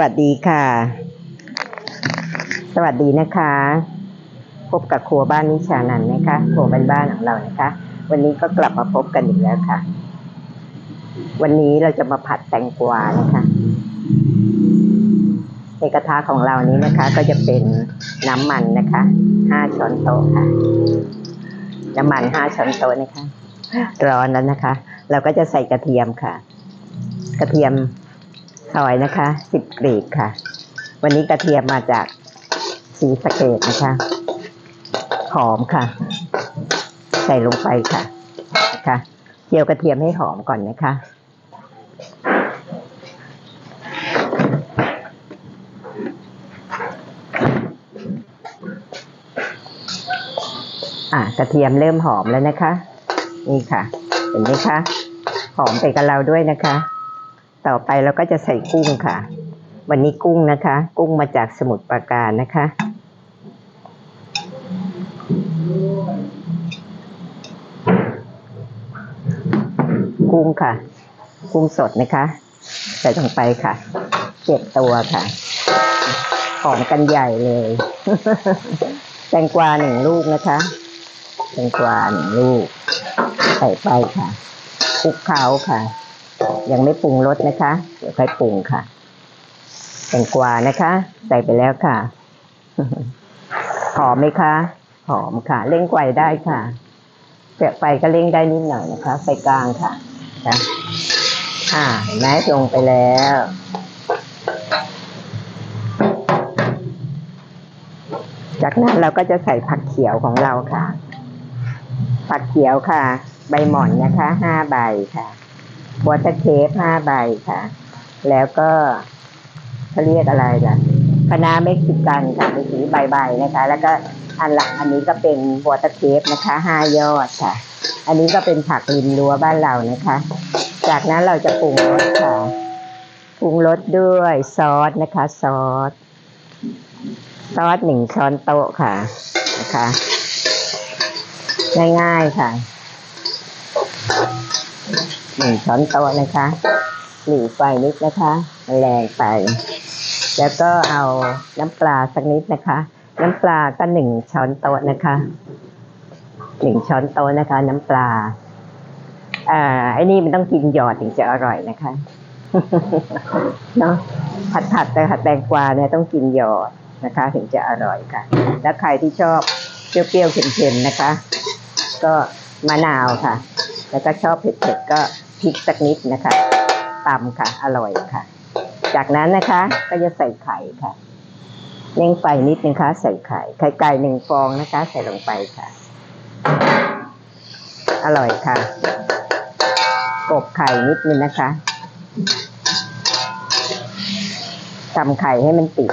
วัสดีค่ะ สวัสดีนะคะ พบกับครัวบ้านนิชานันนะคะครัวบ้านๆของเรานะคะ วันนี้ก็กลับมาพบกันอีกแล้วค่ะ วันนี้เราจะมาผัดแตงกวานะคะในกระทะของเรานี้นะคะ ก็จะเป็นน้ำมันนะคะห้าช้อนโต๊ะค่ะ น้ำมันห้าช้อนโต๊ะนะคะ ร้อนแล้วนะคะ เราก็จะใส่กระเทียมค่ะ กระเทียม ซอยนะคะสิบกรีดค่ะ วันนี้กระเทียมมาจากสีสะเกตนะคะ หอมค่ะ ใส่ลงไปค่ะนะคะเจียวกระเทียมให้หอมก่อนนะคะ อะกระเทียมเริ่มหอมแล้วนะคะ นี่ค่ะ เห็นไหมคะ หอมไปกับเราด้วยนะคะ ต่อไปเราก็จะใส่กุ้งค่ะ วันนี้กุ้งนะคะ กุ้งมาจากสมุทรปราการนะคะ กุ้งค่ะ กุ้งสดนะคะ ใส่ลงไปค่ะเจ็ดตัวค่ะหอมกันใหญ่เลย แตงกวาหนึ่งลูกนะคะแตงกวาหนึ่งลูก ใส่ไปค่ะคลุกเคล้าค่ะ ยังไม่ปรุงรสนะคะ เดี๋ยวค่อยปรุงค่ะแตงกวานะคะ ใส่ไปแล้วค่ะหอมไหมคะหอมค่ะ เร่งไฟได้ค่ะเสียไฟก็เร่งได้นิดหน่อยนะคะ ไฟกลางค่ะนะอ่าเห็นไหมลงไปแล้วจากนั้นเราก็จะใส่ผักเขียวของเราค่ะ ผักเขียวค่ะ ใบหม่อนนะคะห้าใบค่ะ วอเตอร์เคฟห้าใบค่ะ แล้วก็เขาเรียกอะไรล่ะคณะเม็กซิกันค่ะเป็นสีใบๆนะคะ แล้วก็อันหลังอันนี้ก็เป็นวอเตอร์เคฟนะคะห้ายอดค่ะ อันนี้ก็เป็นผักริมรั้วบ้านเรานะคะ จากนั้นเราจะปรุงรสค่ะ ปรุงรสด้วยซอสนะคะ ซอส ซอสหนึ่งช้อนโต๊ะค่ะนะคะ ง่ายๆค่ะ หนึ่งช้อนโต๊ะนะคะหลีไฟนิดนะคะแรงไป แล้วก็เอาน้ำปลาสักนิดนะคะ น้ำปลาก็หนึ่งช้อนโต๊ะนะคะหนึ่งช้อนโต๊ะนะคะ น้ำปลาอ่าไอ้นี่มันต้องกินหยอดถึงจะอร่อยนะคะเนาะผัดผัดแต่ผัดแตงกวาเนี่ยต้องกินหยอดนะคะ ถึงจะอร่อยค่ะ แล้วใครที่ชอบเปรี้ยวๆเค็มๆนะคะ ก็มะนาวค่ะ แล้วก็ชอบเผ็ดๆก็ พริกสักนิดนะคะตำค่ะ อร่อยค่ะ จากนั้นนะคะก็จะใส่ไข่ค่ะเร่งไฟนิดนึงค่ะ ใส่ไข่ไข่ไก่หนึ่งฟองนะคะ ใส่ลงไปค่ะ อร่อยค่ะกบไข่นิดนึงนะคะทำไข่ให้มันติด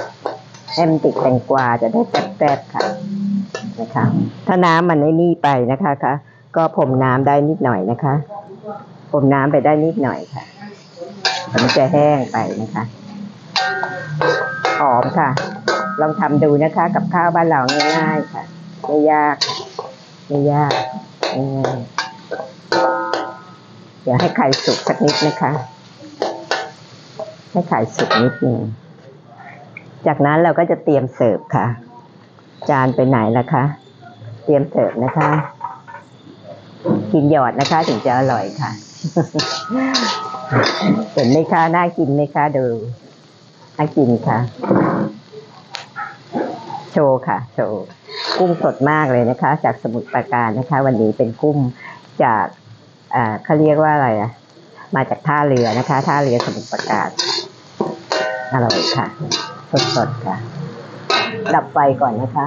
ให้มันติดแตงกวาจะได้แซ่บๆค่ะนะคะ ถ้าน้ำมันไม่นี่ไปนะคะคะก็พรมน้ำได้นิดหน่อยนะคะ พรมน้ำไปได้นิดหน่อยค่ะมันจะแห้งไปนะคะหอมค่ะ ลองทำดูนะคะ กับข้าวบ้านเราง่ายๆค่ะไม่ยากไม่ยากง่ายๆเดี๋ยวให้ไข่สุกสักนิดนะคะ ให้ไข่สุกนิดหนึ่งจากนั้นเราก็จะเตรียมเสิร์ฟค่ะ จานไปไหนล่ะคะ เตรียมเสิร์ฟนะคะ กินหยอดนะคะถึงจะอร่อยค่ะ เห็นไหมคะน่ากินไหมคะดูน่ากินค่ะ โชว์ค่ะ โชว์กุ้งสดมากเลยนะคะ จากสมุทรปราการนะคะ วันนี้เป็นกุ้งจากอ่าเขาเรียกว่าอะไรอะมาจากท่าเรือนะคะ ท่าเรือสมุทรปราการอร่อยค่ะ สดๆค่ะ ดับไฟก่อนนะคะ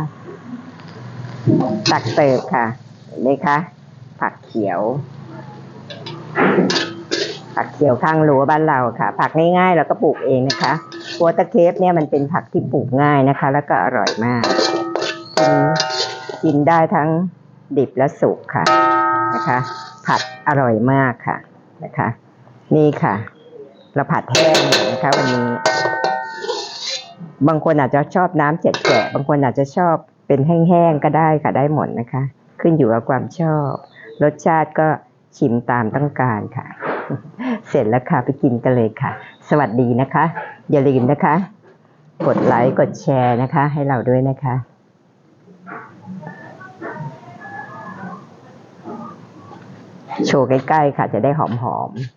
ตักเสิร์ฟค่ะเห็นไหมคะผักเขียว ผักเขียวข้างรั้วบ้านเราค่ะ ผักง่ายๆเราก็ปลูกเองนะคะวอเตอร์เคฟเนี่ยมันเป็นผักที่ปลูกง่ายนะคะ แล้วก็อร่อยมาก กินกินได้ทั้งดิบและสุกค่ะนะคะ ผัดอร่อยมากค่ะนะคะ นี่ค่ะ เราผัดแห้งอยู่นะคะวันนี้ บางคนอาจจะชอบน้ำเจ็ดแฉะบางคนอาจจะชอบเป็นแห้งๆก็ได้ค่ะได้หมดนะคะ ขึ้นอยู่กับความชอบ รสชาติก็ ชิมตามต้องการค่ะ เสร็จแล้วค่ะไปกินกันเลยค่ะ สวัสดีนะคะ อย่าลืมนะคะ กดไลค์กดแชร์นะคะ ให้เราด้วยนะคะโชว์ใกล้ๆค่ะ จะได้หอมๆ